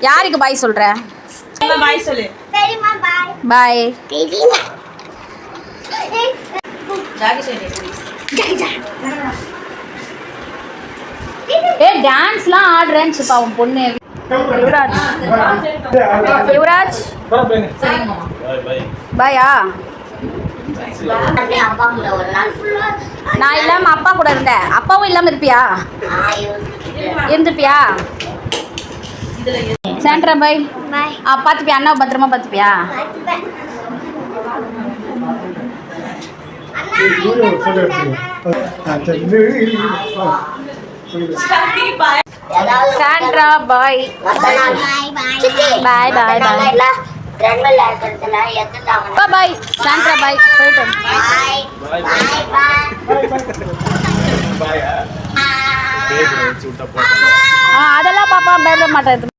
யாருக்கு பாய் சொல்ற? பாய் சொல்லு. சரிம்மா பாய் பாய் தெரியல ஜாகி சொல்லு ஏ டான்ஸ்லாம் ஆடுறேன்னுச்சுப்பா உன் பொண்ணு. யுவராஜ். யுவராஜ். பாயா அப்பா கூட ஒரு நாள் ஃபுல்லா நான் இல்லாம அப்பா கூட இருந்தேன். அப்பாவும் இல்லாம இருப்பியா? இருந்துப்பியா சாண்ட்ரா பாய் ஆ பார்த்துப்பியா அண்ணா பத்திரமா பார்த்துப்பியா சாண்ட்ரா பாய் பாய் பாய் பாய் பாய் சாண்ட்ரா பாய் போயிட்டு அதெல்லாம் பாப்பா பயப்பட மாட்டேன்